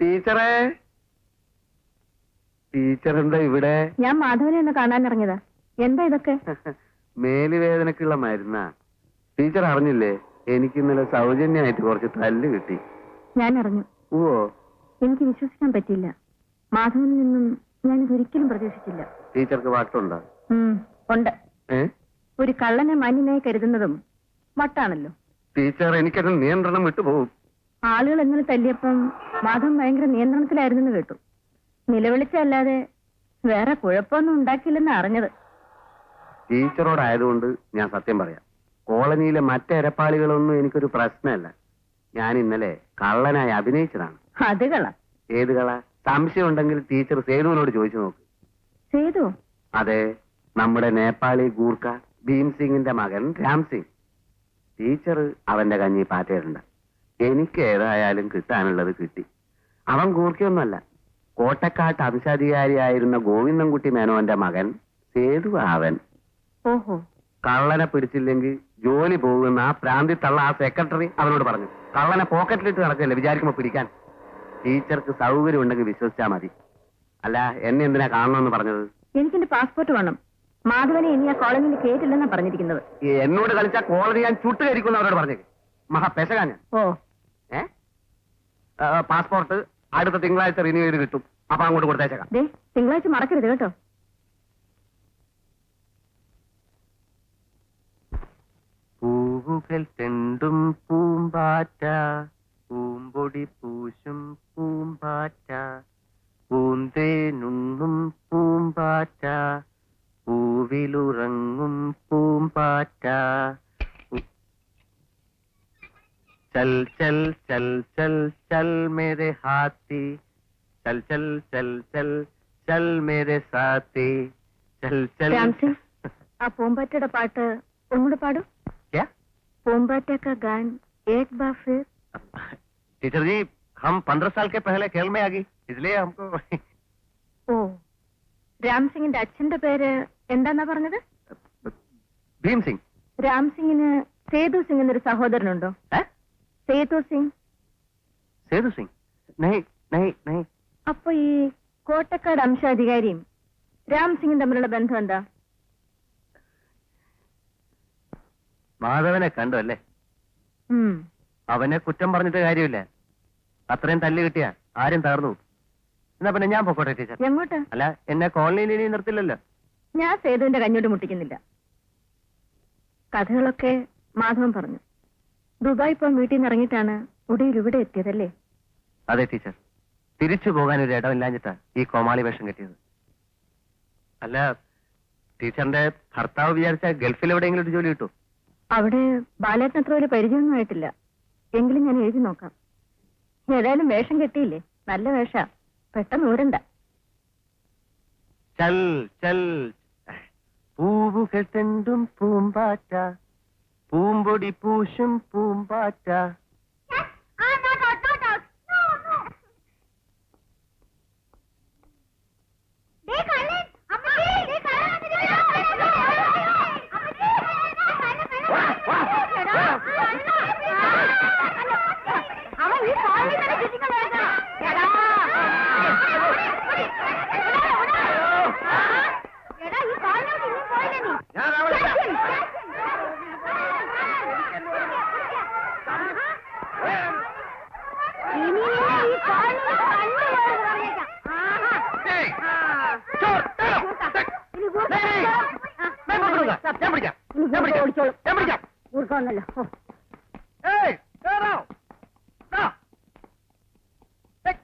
ടീച്ചറേ? ടീച്ചർ എന്താ ഇവിടെ? ഞാൻ മാധവനെ ഒന്ന് കാണാൻ ഇറങ്ങിയതാ. എന്താ ഇതൊക്കെ? മേലുവേദനക്കുള്ള മരുന്നാ. ടീച്ചർ അറിഞ്ഞില്ലേ? എനിക്ക് ഇന്നലെ സൗജന്യമായിട്ട് കുറച്ച് തല്ല് കിട്ടി. ഞാൻ അറിഞ്ഞു. ഓ എനിക്ക് വിശ്വസിക്കാൻ പറ്റില്ല മാധവനിൽ നിന്നും ഞാൻ ഒരിക്കലും പ്രതീക്ഷിച്ചില്ല. ടീച്ചർക്ക് വട്ടുണ്ടോ ഉം, ഉണ്ട്. ഏ? ഒരു കള്ളനെ മാന്യനായി കരുതുന്നതും വട്ടാണല്ലോ. ടീച്ചർ എനിക്കത് നിയന്ത്രണം വിട്ടുപോകും. ആളുകൾ എങ്ങനെ തല്ലിയപ്പം മാധവൻ ഭയങ്കര നിയന്ത്രണത്തിലായിരുന്നെന്ന് കേട്ടു. നിലവിളിച്ചല്ലാതെ വേറെ കുഴപ്പമൊന്നും ഉണ്ടാക്കിയില്ലെന്ന് അറിഞ്ഞത്. ടീച്ചറോടായതുകൊണ്ട് ഞാൻ സത്യം പറയാം. കോളനിയിലെ മറ്റരപ്പാളികളൊന്നും എനിക്കൊരു പ്രശ്നമല്ല. ഞാൻ ഇന്നലെ കള്ളനായി അഭിനയിച്ചതാണ്. അത് കള ഏത് കള സംശയം ഉണ്ടെങ്കിൽ ടീച്ചർ സേതുവിനോട് ചോദിച്ചു നോക്ക്. സേതു? അതെ നമ്മുടെ നേപ്പാളി ഗൂർഖ ഭീം സിംഗിന്റെ മകൻ രാം സിംഗ്. ടീച്ചർ അവന്റെ കഞ്ഞി പാറ്റയിട്ടുണ്ട്. എനിക്ക് ഏതായാലും കിട്ടാനുള്ളത് കിട്ടി. അവൻ കൂർക്കിയൊന്നുമല്ല കോട്ടക്കാട്ട് അംശാധികാരിയായിരുന്ന ഗോവിന്ദൻകുട്ടി മേനോന്റെ മകൻ സേതു അവൻ ഓഹോ. കള്ളനെ പിടിച്ചില്ലെങ്കിൽ ജോലി പോകുന്ന ആ പ്രാന്തി തള്ള ആ സെക്രട്ടറി അവനോട് പറഞ്ഞു കള്ളനെ പോക്കറ്റിലിട്ട് നടക്കല്ലേ വിചാരിക്കുമ്പോ പിടിക്കാൻ? ടീച്ചർക്ക് സൗകര്യം ഉണ്ടെങ്കിൽ വിശ്വസിച്ചാ മതി. അല്ല എന്നെ എന്തിനാ കാണണമെന്ന് പറഞ്ഞത്? എനിക്ക് പാസ്പോർട്ട് വേണം. മാധവനെ ഇനി ആ കോളനിയിൽ കേട്ടില്ലെന്നാ പറഞ്ഞിരിക്കുന്നത്. എന്നോട് കളിച്ച കോളനി ഞാൻ ചുട്ടുകരിക്കുന്നു അവരോട് പറഞ്ഞേക്ക്. മഹാ പെശകാ ഞാൻ. ഓ. പാസ്പോർട്ട് അടുത്ത തിങ്കളാഴ്ച റിന്യൂ ചെയ്ത് കിട്ടും. അപ്പൊ അങ്ങോട്ട് കൊടുത്തേച്ചേക്കാം. ദേ തിങ്കളാഴ്ച മറക്കരുത് കേട്ടോ. പൂവുകൾ തെണ്ടും പൂമ്പാറ്റ പൂമ്പൊടി പൂശും പൂമ്പാറ്റ പൂന്തേനുണ്ണും പൂമ്പാറ്റ പൂവിലുറങ്ങും പൂമ്പാറ്റ. ചൽ ചൽ ചൽ ചൽ ചൽ മേരെ ഹാത്തി ചൽ ചൽ ചൽ ചൽ ചൽ മേരെ സാത്തി ചൽ ചൽ രാം സിംഗ് ആ പൂമ്പാറ്റയുടെ പാട്ട് ഒന്നുകൂടെ പാടും क्या പൂമ്പാറ്റ കാ ഗാൻ ഏക് ബാർ ഫിർ टीचर जी हम पंद्रह साल के पहले खेल में आ गई इसलिए हमको ഓ രാം സിംഗിന്റെ അച്ഛന്റെ പേര് എന്താന്നാ പറഞ്ഞത് भीम सिंह രാം സിംഗിന് സേതു സിംഗ് എന്നൊരു സഹോദരനുണ്ടോ है സേതു സിംഗ്. സേതു സിംഗ്. അപ്പൊ ഈ കോട്ടക്കാട് അംശാധികാരിയും രാം തമ്മിലുള്ള ബന്ധം എന്താ? മാധവനെ കണ്ടു അല്ലേ? അവനെ കുറ്റം പറഞ്ഞിട്ട് കാര്യമില്ല. അത്രയും തല്ല് കിട്ടിയ ആരും തകർന്നു എന്നാ പിന്നെ ഞാൻ പൊക്കോട്ടെ ടീച്ചർ. എങ്ങോട്ട്? അല്ല എന്നെ കോളനിയിൽ ഇനി നിർത്തില്ലല്ലോ. ഞാൻ സേതുവിന്റെ കഞ്ഞോട്ട് മുട്ടിക്കുന്നില്ല. കഥകളൊക്കെ മാധവൻ പറഞ്ഞു. ദുബായ് ഇപ്പം വീട്ടിൽ നിന്ന് ഇറങ്ങിയിട്ടാണ് ഒടുവിൽ ഇവിടെ എത്തിയതല്ലേ? അതെ ടീച്ചർ. തിരിച്ചു പോകാൻ ഒരു ഇടമില്ലാഞ്ഞിട്ടാ ഈ കോമാളി വേഷം കെട്ടിയത്. അല്ല ടീച്ചറിന്റെ ഭർത്താവ് വിചാരിച്ച ഗൾഫിൽ എവിടെയെങ്കിലും ഒരു ജോലി കിട്ടും അവിടെ ബാലേട്ടന് അത്ര വലിയ പരിചയമൊന്നും ആയിട്ടില്ല. എങ്കിലും ഞാൻ എഴുതി നോക്കാം. ഏതായാലും വേഷം കെട്ടിയില്ലേ? നല്ല വേഷ. പെട്ടെന്ന് ഊരണ്ട. ചൽ ചൽ. പൂവുകൾ തെണ്ടും പൂമ്പാറ്റ. പൂമ്പൊടി പൂശും പൂമ്പാറ്റ ഞാൻ അവിടെ ഏയ്! ചോർ! ഏയ്! ഞാൻ കൊടുക്കാം. ഞാൻ പിടിക്കാം. ഞാൻ പിടിക്കാം. ഞാൻ പിടിക്കാം. ഊർക്കമൊന്നല്ലോ ഏയ്! കേറോ. ദാ. ഏയ്!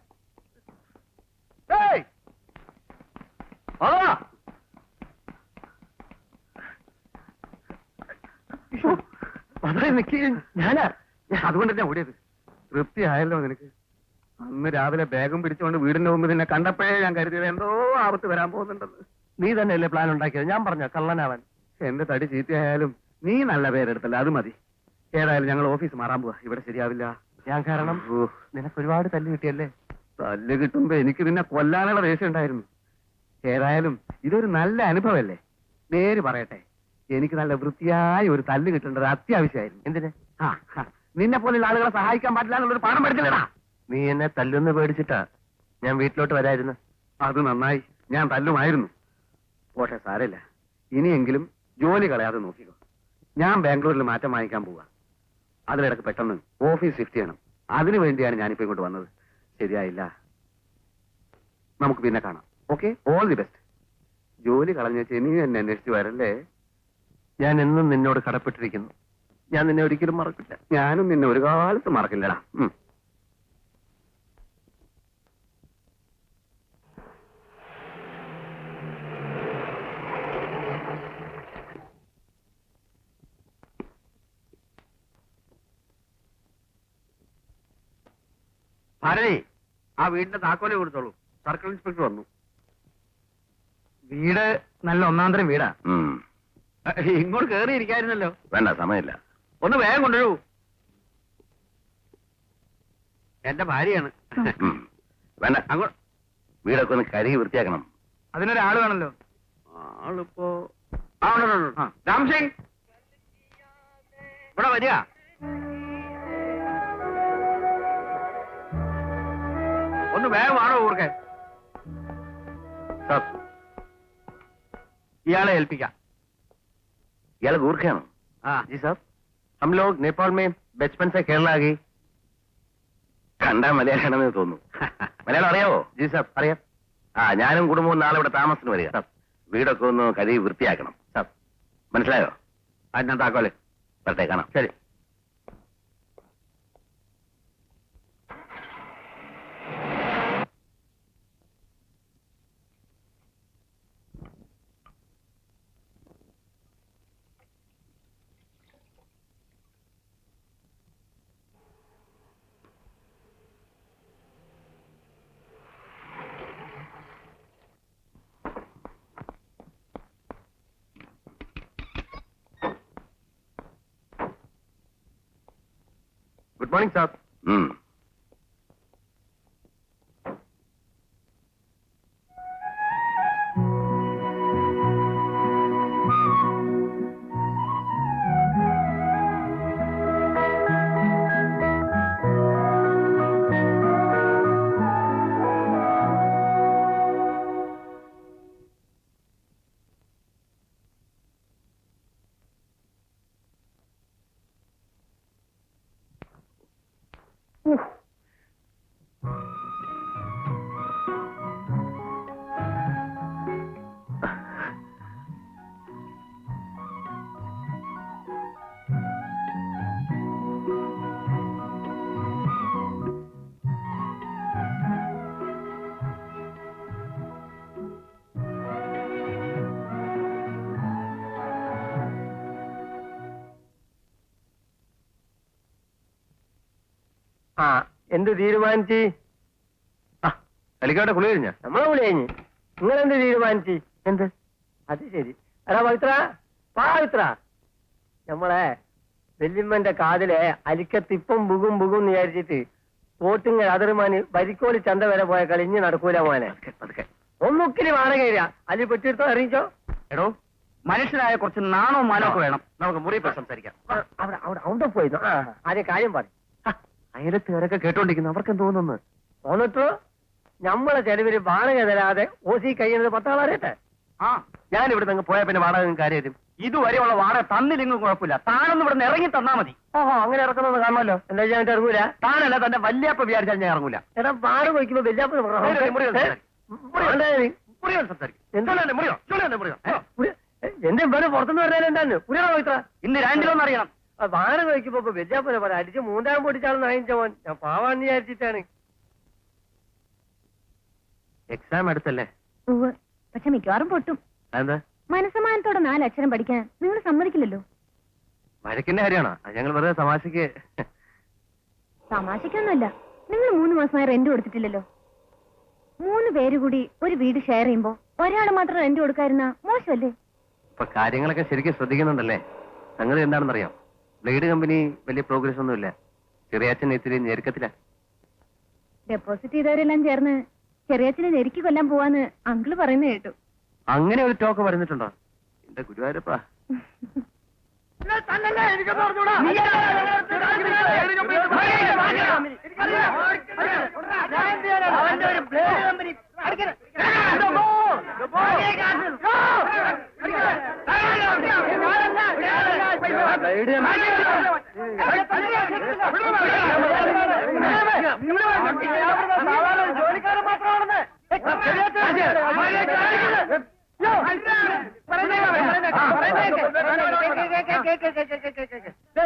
ഏയ്! ആ. ശ്ശോ, വളരെ നിക്ക് ഞാനാ. ഞാൻ അതുകൊണ്ട് തന്നെ ഓടിയത്. തൃപ്തിയായല്ലോ നിനക്ക്. അന്ന് രാവിലെ ബാഗും പിടിച്ചുകൊണ്ട് വീടിന്റെ മുമ്പ് നിന്നെ കണ്ടപ്പോഴേ ഞാൻ കരുതിയത് എന്തോ ആപത്ത് വരാൻ പോകുന്നുണ്ടെന്ന്. നീ തന്നെയല്ലേ പ്ലാൻ ഉണ്ടാക്കിയത്? ഞാൻ പറഞ്ഞ കള്ളനാവൻ. എന്റെ തടി ചീത്തയായാലും നീ നല്ല പേരെടുത്തല്ല അത് മതി. ഏതായാലും ഞങ്ങൾ ഓഫീസ് മാറാൻ പോവാ. ഇവിടെ ശരിയാവില്ല. ഞാൻ കാരണം നിനക്ക് ഒരുപാട് തല്ല് കിട്ടിയല്ലേ? തല്ല് കിട്ടുമ്പോ എനിക്ക് നിന്നെ കൊല്ലാനുള്ള ദേഷ്യം ഉണ്ടായിരുന്നു. ഏതായാലും ഇതൊരു നല്ല അനുഭവമല്ലേ? നേര് പറയട്ടെ. എനിക്ക് നല്ല വൃത്തിയായ ഒരു തല്ല് കിട്ടേണ്ടത് അത്യാവശ്യമായിരുന്നു. എന്തിന്? ആ ആ, നിന്നെ പോലുള്ള ആളുകളെ സഹായിക്കാൻ പാടില്ല എന്നുള്ളൊരു പാഠം പഠിച്ചില്ലടാ. നീ എന്നെ തല്ലുന്ന് പേടിച്ചിട്ടാ ഞാൻ വീട്ടിലോട്ട് വരായിരുന്നു. അത് നന്നായി. ഞാൻ തല്ലുമായിരുന്നു. പോട്ടെ സാരല്ല ഇനിയെങ്കിലും ജോലി കളയാതെ നോക്കിക്കോ. ഞാൻ ബാംഗ്ലൂരിൽ മാറ്റം വാങ്ങിക്കാൻ പോവാ. അതിലിടക്ക് പെട്ടെന്ന് ഓഫീസ് ഷിഫ്റ്റ് ചെയ്യണം. അതിനു വേണ്ടിയാണ് ഞാനിപ്പോ ഇങ്ങോട്ട് വന്നത്. ശരിയായില്ല. നമുക്ക് പിന്നെ കാണാം. ഓക്കെ ഓൾ ദി ബെസ്റ്റ് ജോലി കളഞ്ഞ ഇനിയും എന്നെ അന്വേഷിച്ച് വരല്ലേ? ഞാൻ എന്നും നിന്നോട് കടപ്പെട്ടിരിക്കുന്നു. ഞാൻ നിന്നെ ഒരിക്കലും മറക്കില്ല. ഞാനും നിന്നെ ഒരു കാലത്ത് മറക്കില്ലടാ. ഭാരതി ആ വീടിന്റെ താക്കോലെ കൊടുത്തോളൂ. സർക്കിൾ ഇൻസ്പെക്ടർ വന്നു. വീട് നല്ല ഒന്നാന്തരം വീടാ. ഇങ്ങോട്ട് കേറി ഇരിക്കായിരുന്നല്ലോ വേണ്ട സമയമില്ല. ഒന്ന് വേഗം കൊണ്ടുവരൂ. എന്റെ ഭാര്യയാണ്. വേണ്ട. അങ്ങോട്ട് വീടൊക്കെ ഒന്ന് കരുകി വൃത്തിയാക്കണം. അതിനൊരാൾ വേണല്ലോ. ആളിപ്പോ ആ ഉണ്ട്, ഉണ്ട്, ഉണ്ട്. ആ, ഇവിടെ വരിക. ഒന്ന് വേഗം ആണോ ഊർക്കെ? സാർ ഇയാളെ ഏൽപ്പിക്കാം. ഇയാളെ ഗൂർഖയാണ്. ആ. ജി സാർ ഹം ലോഗ് നേപ്പാൾ മേ ബച്ച്പൻ സെ കേരള ആകെ കണ്ടാ മലയാളാണെന്ന് തോന്നുന്നു. മലയാളം അറിയാവോ? ജി സാർ അറിയാം. ആ ഞാനും കുടുംബവും നാളെ ഇവിടെ താമസത്തിന് വരിക. സാർ. വീടൊക്കെ ഒന്ന് കഴുകി വൃത്തിയാക്കണം. സർ. മനസ്സിലായോ? അതിനകത്താക്കോലെ വരട്ടെ കാണാം. ശരി. morning, sir. Hmm. Yes. ആ. എന്ത് തീരുമാനിച്ച്? ആ കളിക്കാട്ടെ കുളി കഴിഞ്ഞ? നമ്മളെ കുളി കഴിഞ്ഞ്. നിങ്ങൾ എന്ത് തീരുമാനിച്ച്? എന്ത്? അത് ശരി. എടാ പവിത്ര പവിത്ര. നമ്മളെ വെല്ലിമ്മന്റെ കാതിലെ അലിക്കത്തിപ്പം ബുഗും ബുഗും എന്ന് വിചാരിച്ചിട്ട് തോട്ടിങ്ങൽ അതിർമാന് വരിക്കോലി ചന്ത വരെ പോയ കളിഞ്ഞ് നടക്കൂല മോനെ. ഒന്നുക്കിന് വാടകയില്ല അലി പെട്ടിരുത്തോ അറിയിച്ചോ? എടോ മനുഷ്യരായ കുറച്ച് നാണോ മാനോ വേണം. നമുക്ക് മുറി പോയി സംസാരിക്കാം. അവിടെ അവിടെ അവിടെ പോയിരുന്നു ആരെ കാര്യം പറ അയലത്തുകാരൊക്കെ കേട്ടോണ്ടിരിക്കുന്നു. അവർക്ക് തോന്നുന്നു? എന്നിട്ടോ നമ്മളെ ചെലവിൽ വാടക തരാതെ ഓസി കഴിയുന്നത് പത്താളറിയട്ടെ ആ. ഞാൻ ഇവിടെ നിന്ന് പോയാൽ പിന്നെ വാടക കാര്യം ഇതുവരെയുള്ള വാടക തന്നില്ലെങ്കിൽ കുഴപ്പമില്ല. താനൊന്നും ഇവിടെ നിന്ന് ഇറങ്ങി തന്നാ മതി. ഓഹോ അങ്ങനെ ഇറക്കുന്നത് കാണുമല്ലോ. എന്താ ഞാൻ ഇറങ്ങൂല? താനല്ല തന്റെ വല്യാപ്പ വിചാരിച്ചാൽ ഞാൻ ഇറങ്ങൂല. എടാ വാടക വയ്ക്കുമ്പോ വല്യാപ്പ സംസാരിക്ക്. എന്റെ പുറത്തുനിന്ന് പറഞ്ഞാൽ എന്താണ് പുരിയാണോ ഇത്ര? ഇന്ന് രണ്ടിലൊന്നും വാടക വയ്ക്കുമ്പോ ഇപ്പൊ വല്യാപ്പനെ പറയാം അടിച്ച് മൂന്നാം പൊടിച്ചാണെന്ന് നായിച്ച മോൻ ഞാൻ പാവാന്ന് വിചാരിച്ചിട്ടാണ്. എക്സാം എടുത്തല്ലേ പക്ഷെ മിക്കവാറും പൊട്ടും. അതെന്താ? മനസ്സമാനത്തോടെ നാലക്ഷരം പഠിക്കാൻ നിങ്ങൾ സമ്മതിക്കില്ലല്ലോ. വഴക്കിന്റെ കാര്യമാണോ? ഞങ്ങൾ വെറുതെ തമാശക്ക് തമാശക്കൊന്നുമല്ല. നിങ്ങൾ മൂന്ന് മാസമായി റെന്റ് കൊടുത്തിട്ടില്ലല്ലോ. മൂന്ന് പേര് കൂടി ഒരു വീട് ഷെയർ ചെയ്യുമ്പോ ഒരാൾ മാത്രം റെന്റ് കൊടുക്കായിരുന്ന മോശമല്ലേ? ഇപ്പൊ കാര്യങ്ങളൊക്കെ ശരിക്കും ശ്രദ്ധിക്കുന്നുണ്ടല്ലേ? സംഗതി എന്താണെന്നറിയാം. ബ്ലേഡ് കമ്പനി വലിയ പ്രോഗ്രസ് ഒന്നുമില്ല ചെറിയാച്ചൻ ഇത്തിരി ഞെരുക്കത്തില്ല ഡെപ്പോസിറ്റ് ചെയ്തവരെല്ലാം ചേർന്ന് ചെറിയാച്ചനെ ഞെരുക്കി കൊല്ലാൻ പോവാന്ന് അങ്കിൾ പറയുന്ന കേട്ടു അങ്ങനെ ഒരു ടോക്ക് പറഞ്ഞിട്ടുണ്ടോ എന്റെ ഗുരുവായൂരപ്പ അവന്റെ ഒരു ബ്ലേഡ് കമ്പനി ജോലിക്കാരൻ മാത്രമാണെന്ന്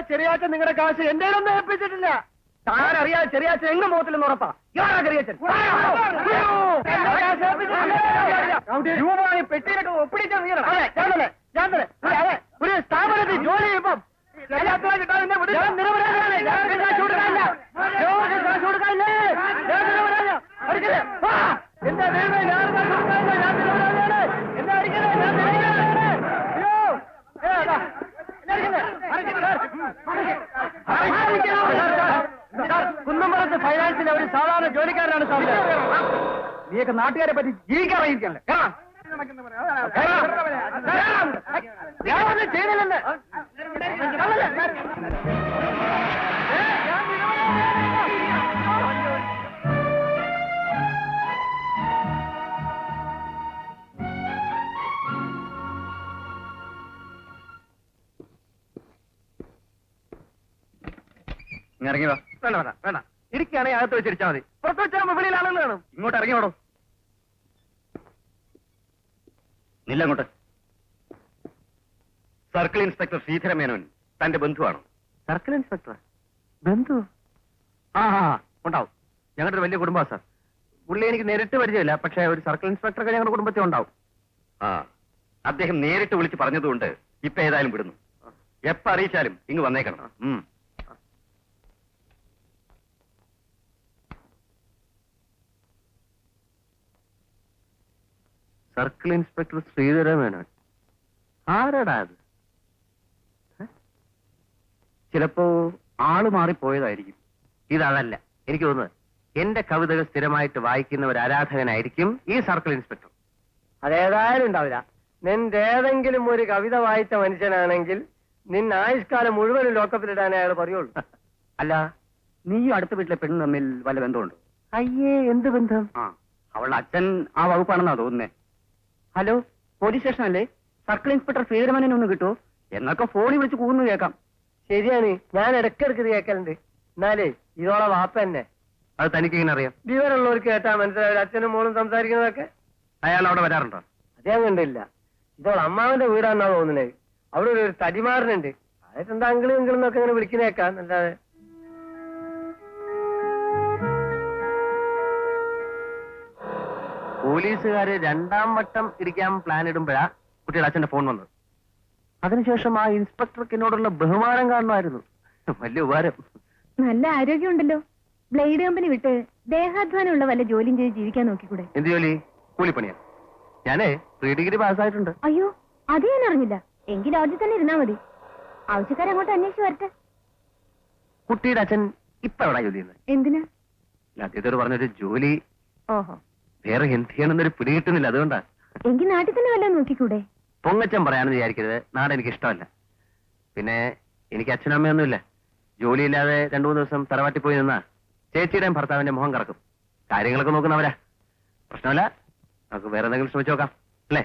ചെറിയാച്ച നിങ്ങളുടെ കാശ് എന്റെ ഏൽപ്പിച്ചിട്ടില്ല. താൻ അറിയാതെ ചെറിയാച്ചൻ എങ്ങും പോകത്തില്ലെന്ന് ഉറപ്പാ. ഇയാളാ ചെറിയാച്ചൻ? രൂപമായി പെട്ടിയിലൊക്കെ ഒപ്പിടിച്ച ഒരു സ്ഥാപനത്തിൽ ജോലി ചെയ്യുമ്പം ഞാൻ നിരപരാധിയാണ്. ഞാൻ ഒരു കാശ് കൊടുക്കാനില്ല. ഫൈനാൻസിലെ ഒരു സാധാരണ ജോലിക്കാരനാണ് സ്വാമി നീയൊക്കെ നാട്ടുകാരെ പറ്റി ജീവിക്കാൻ അറിയിക്കല്ലേ ചെയ്തില്ലെന്ന്. ഇറങ്ങി വാ. വേണ്ട വേണ്ട വേണ്ട. ഇരിക്കുകയാണെങ്കിൽ അകത്ത് വെച്ചിരിച്ചാൽ മതി. പുറത്ത് വെച്ചാൽ വെളിയിൽ ആളുകൾ കാണും. ഇങ്ങോട്ട് ഇറങ്ങിയോടോ നില്ലങ്ങോട്ട് സർക്കിൾ ഇൻസ്പെക്ടർ ശ്രീധര മേനോൻ തന്റെ ബന്ധുവാണ്. സർക്കിൾ ഇൻസ്പെക്ടർ ബന്ധു? ആ ആ ഉണ്ടാവും. ഞങ്ങളുടെ ഒരു വലിയ കുടുംബമാണ് സാർ. പുള്ളി എനിക്ക് നേരിട്ട് പരിചയമില്ല പക്ഷേ ഒരു സർക്കിൾ ഇൻസ്പെക്ടർ ഒക്കെ ഞങ്ങളുടെ കുടുംബത്തിൽ ഉണ്ടാവും. ആ അദ്ദേഹം നേരിട്ട് വിളിച്ച് പറഞ്ഞതുകൊണ്ട് ഇപ്പൊ ഏതായാലും വിടുന്നു. എപ്പറിയിച്ചാലും ഇങ്ങ് വന്നേക്കണം. Circle inspector Sreedhara Menon. ആരാടാ അത്? ചിലപ്പോ ആൾ മാറിപ്പോയതായിരിക്കും. ഇതതല്ല. എനിക്ക് തോന്നുന്നത് എന്റെ കവിതകൾ സ്ഥിരമായിട്ട് വായിക്കുന്ന ഒരു ആരാധകനായിരിക്കും ഈ സർക്കിൾ ഇൻസ്പെക്ടർ. അതേതായാലും ഉണ്ടാവില്ല. നിന്റെ ഏതെങ്കിലും ഒരു കവിത വായിച്ച മനുഷ്യനാണെങ്കിൽ നിന്നെ ആയുഷ്കാലം മുഴുവനും ലോക്കപ്പിലിടാനേ അയാൾ പറയുള്ളൂ. അല്ല നീയും അടുത്ത വീട്ടിലെ പെണ്ണ് തമ്മിൽ വല്ല ബന്ധമുണ്ട്? അയ്യേ എന്ത് ബന്ധം? ആ അവളുടെ അച്ഛൻ ആ വകുപ്പാണെന്നാ തോന്നുന്നേ. ഹലോ പോലീസ് സ്റ്റേഷൻ അല്ലേ സർക്കിൾ ഇൻസ്പെക്ടർ ശ്രീധരമനെ ഒന്ന് കിട്ടുമോ എന്നൊക്കെ ഫോണിൽ വിളിച്ച് കൂർന്നു കേൾക്കാം. ശരിയാണ് ഞാൻ ഇടയ്ക്കിടയ്ക്ക് കേൾക്കലുണ്ട്. എന്നാലേ ഇതോളെ വാപ്പ തന്നെ അത് തനിക്ക് ഇങ്ങനെ അറിയാം. വിവരമുള്ളവർക്ക് കേട്ടാ മനസ്സിലാവില്ല. അച്ഛനും മോളും സംസാരിക്കുന്നതൊക്കെ? അയാൾ അവിടെ വരാറുണ്ടോ? അതേ കണ്ടില്ല. ഇതോൾ അമ്മാവന്റെ വീടാണെന്നാ തോന്നുന്നത്. അവിടെ ഒരു തടിമാറിനുണ്ട് അതായത് എന്താ അങ്കിളും ഇങ്കിളും എന്നൊക്കെ ഇങ്ങനെ വിളിക്കുന്നേക്കാം അല്ലാതെ പോലീസുകാര് രണ്ടാം വട്ടം ഇരിക്കാൻ പ്ലാൻ ഇടുമ്പോഴാ കുട്ടിയുടെ അച്ഛന്റെ ഫോൺ വന്നത്. അതിനുശേഷം ആ ഇൻസ്പെക്ടർക്ക് എന്നോടുള്ള ബഹുമാനം കാണുമായിരുന്നു വലിയ ഉപകാരം. നല്ല ആരോഗ്യമുണ്ടല്ലോ. ബ്ലേഡ് കമ്പനി വിട്ട് ദേഹാധ്വാനമുള്ള വല്ല ജോലിയും ചെയ്ത് ജീവിക്കാൻ നോക്കിക്കൂടെ? എന്ത് ജോലി? കൂലിപ്പണിയാ. ഞാനേ പ്രീ ഡിഗ്രി പാസ്സായിട്ടുണ്ട്. അയ്യോ അത് ഞാൻ അറിഞ്ഞില്ല. എങ്കിൽ ലോഡ്ജിൽ തന്നെ ഇരുന്നാ മതി. ആവശ്യക്കാരെ അങ്ങോട്ട് അന്വേഷിച്ച് വരട്ടെ. കുട്ടിയുടെ അച്ഛൻ ഇപ്പൊ എവിടെ ജോലി ചെയ്യുന്നത്. എന്തിനാ? അദ്ദേഹത്തോട് പറഞ്ഞൊരു ജോലി. ഓഹോ. വേറെ എന്ത് ചെയ്യണമെന്നൊരു പിടി കിട്ടുന്നില്ല അതുകൊണ്ടാ. എങ്കിൽ നാട്ടിൽ തന്നെ വല്ലതും നോക്കിക്കൂടെ? പൊങ്ങച്ചൻ പറയാണെന്ന് വിചാരിക്കരുത്. നാട് എനിക്ക് ഇഷ്ടമല്ല. പിന്നെ എനിക്ക് അച്ഛനമ്മയൊന്നുമില്ല ജോലിയില്ലാതെ രണ്ടു മൂന്ന് ദിവസം തറവാട്ടി പോയി നിന്നാ ചേച്ചിയുടെയും ഭർത്താവിന്റെ മുഖം കറക്കും. കാര്യങ്ങളൊക്കെ നോക്കുന്നവരാ. പ്രശ്നമല്ല. നമുക്ക് വേറെ എന്തെങ്കിലും ശ്രമിച്ചു നോക്കാം. അല്ലേ?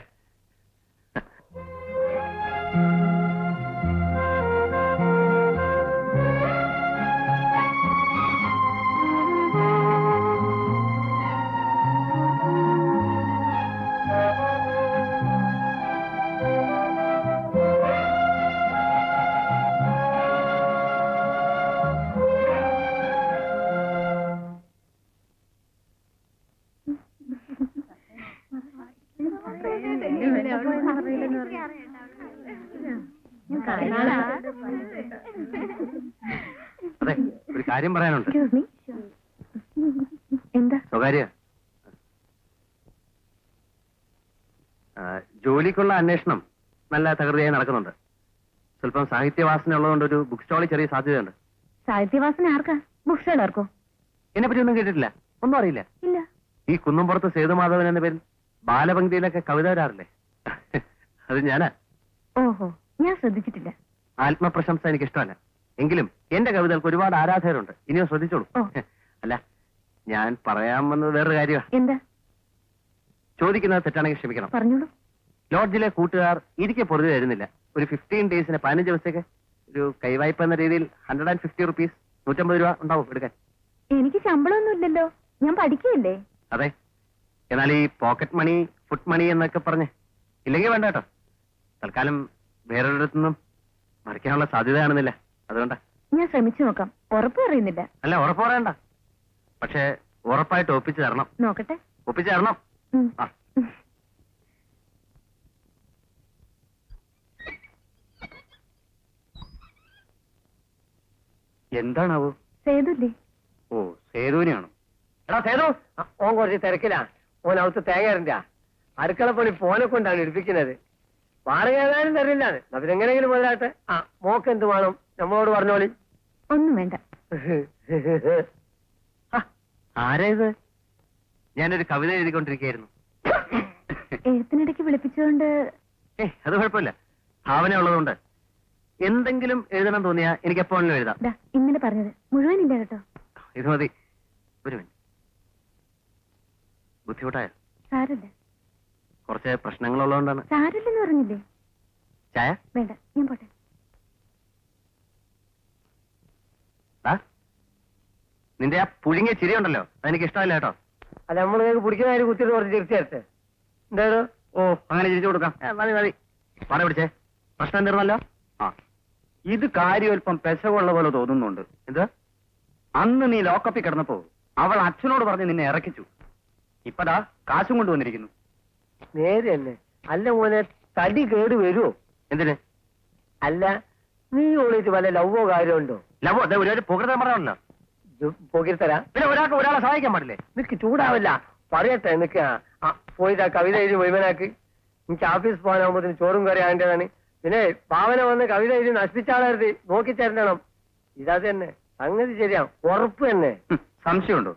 കാര്യം പറയാനുണ്ട്. എന്താ? സ്വകാര്യ. ജോലിക്കുള്ള അന്വേഷണം നല്ല തകൃതിയായി നടക്കുന്നുണ്ട്. സ്വല്പം സാഹിത്യവാസന ഉള്ളതുകൊണ്ട് ഒരു ബുക്ക് സ്റ്റാളിൽ ചെറിയ സാധ്യതയുണ്ട്. സാഹിത്യവാസന ആർക്കാ? ബുക്ക് സ്റ്റോളാർക്കോ എന്നെ പറ്റി ഒന്നും കേട്ടിട്ടില്ല. ഒന്നും അറിയില്ല. ഇല്ല. ഈ കുന്നുംപുറത്ത് സേതുമാധവൻ എന്ന പേരിൽ ബാലപംക്തിയിലൊക്കെ കവിത വരാറില്ലേ? അത് ഞാനാ. ഓഹോ ഞാൻ ശ്രദ്ധിച്ചിട്ടില്ല. ആത്മപ്രശംസ എനിക്ക് ഇഷ്ടമല്ല എങ്കിലും എന്റെ കവിതകൾക്ക് ഒരുപാട് ആരാധകരുണ്ട്. ഇനിയോ ശ്രദ്ധിച്ചോളൂ. ഓ. അല്ല ഞാൻ പറയാൻ വന്നത് വേറൊരു കാര്യമാണ് എന്താ? ചോദിക്കുന്നത് തെറ്റാണെങ്കിൽ ക്ഷമിക്കണം. പറഞ്ഞോളൂ. ലോഡ്ജിലെ കൂട്ടുകാർ ഇരിക്കെ പൊറുതി തരുന്നില്ല. ഒരു ഫിഫ്റ്റീൻ ഡേയ്സിന് പതിനഞ്ച് ദിവസത്തേക്ക് ഒരു കൈവായ്പ എന്ന രീതിയിൽ ഹൺഡ്രഡ് ആൻഡ് ഫിഫ്റ്റി റുപ്പീസ് നൂറ്റമ്പത് രൂപ ഉണ്ടാവും എടുക്കാൻ. എനിക്ക് ശമ്പളമൊന്നുമില്ലല്ലോ ഞാൻ പഠിക്കുകയല്ലേ? അതെ. എന്നാൽ ഈ പോക്കറ്റ് മണി ഫുഡ് മണി എന്നൊക്കെ പറഞ്ഞ്. ഇല്ലെങ്കിൽ വേണ്ട കേട്ടോ. തൽക്കാലം വേറൊരിടത്തുനിന്നും മറിക്കാനുള്ള സാധ്യത കാണുന്നില്ല അതുകൊണ്ടാ. ഞാൻ ശ്രമിച്ചു നോക്കാം. ഉറപ്പ് പറയുന്നില്ല. അല്ല ഉറപ്പ് പറയണ്ട. പക്ഷേ ഉറപ്പായിട്ട് ഒപ്പിച്ചു തരണം. നോക്കട്ടെ. ഒപ്പിച്ചു തരണം. ഉം. ആ. എന്താണാവോ? സേതുല്ലേ? ഓ സേതുവിനെയാണോ? എടാ സേതു! ആ, ഓൻ കുറച്ച് തിരക്കിലാ. ഓൻ അവിടുത്തെ തേങ്ങയറിന്റെ അടുക്കള പണി ഫോനെ കൊണ്ടാണ് എടുപ്പിക്കുന്നത് വാടക ഏതായാലും തരില്ല അതിനെങ്ങനെങ്കിലും മുതലാട്ടെ ആ മോക്ക് എന്ത് വേണം? നമ്മളോട് പറഞ്ഞോളി ഒന്നും വേണ്ട. ആരേത് ഞാനൊരു കവിത എഴുതിക്കൊണ്ടിരിക്കുകയായിരുന്നു. എഴുത്തിനിടയ്ക്ക് വിളിപ്പിച്ചുകൊണ്ട് ഏ അത് കുഴപ്പമില്ല. ഭാവന ഉള്ളതുകൊണ്ട്. എന്തെങ്കിലും എഴുതണം തോന്നിയാ എനിക്ക് എപ്പോഴും എഴുതാം. ഇന്നലെ പറഞ്ഞത്. മുഴുവൻ ഇല്ല കേട്ടോ. ഇത് മതി. ഒരു മിനിറ്റ്. ബുദ്ധിമുട്ടായ? സാരല്ല കുറച്ച് പ്രശ്നങ്ങളുള്ളതുകൊണ്ടാണ്. സാരല്ലെന്ന് പറഞ്ഞില്ലേ? ചായ? വേണ്ട ഞാൻ പോട്ടെ. നിന്റെ ആ പുഴുങ്ങിയ ചിരി ഉണ്ടല്ലോ അതെനിക്ക് ഇഷ്ടമല്ല കേട്ടോ. അല്ല നമ്മൾ പിടിക്കുന്ന കാര്യം കുത്തിയിട്ട് കുറച്ച് തിരിച്ചെടുത്ത് എന്തായാലും? ഓ അങ്ങനെ ചിരിച്ചു കൊടുക്കാം. മതി മതി. പറ പിടിച്ചേ. പ്രശ്നം എന്തായിരുന്നല്ലോ ആ. ഇത് കാര്യം അല്പം പെശകുള്ള പോലെ തോന്നുന്നുണ്ട്. എന്ത്? അന്ന് നീ ലോക്കപ്പിൽ കിടന്നപ്പോ അവൾ അച്ഛനോട് പറഞ്ഞ് നിന്നെ ഇറക്കിച്ചു. ഇപ്പതാ കാശും കൊണ്ടുവന്നിരിക്കുന്നു നേരെ തന്നെ അല്ല മോനെ തടി കേട് വരുമോ എന്തിന്? അല്ല നീ ഓളിച്ച് വല്ല ലവോ കാര്യമുണ്ടോ ലവോ അതെ ഒരു പുകഴ്ത്താൻ പറഞ്ഞോ പോകിത്തരാ പിന്നെ ഒരാൾക്ക് ഒരാളെ സഹായിക്കാൻ പാടില്ലേ? നിനക്ക് ചൂടാവില്ല. പറയട്ടെ നിനക്ക് പോയിട്ട് ആ കവിത എഴുതി മുഴുവനാക്ക്. എനിക്ക് ഓഫീസ് പോകാനാകുമ്പോഴത്തേന് ചോറും കറി ആകേണ്ടതാണ് പിന്നെ പാവന വന്ന് കവിത എഴുതി നശിപ്പിച്ചാളരുത്. നോക്കി തരണം ഇതാ തന്നെ സംഗതി ശരിയാ. ഉറപ്പ് തന്നെ. സംശയമുണ്ടോ?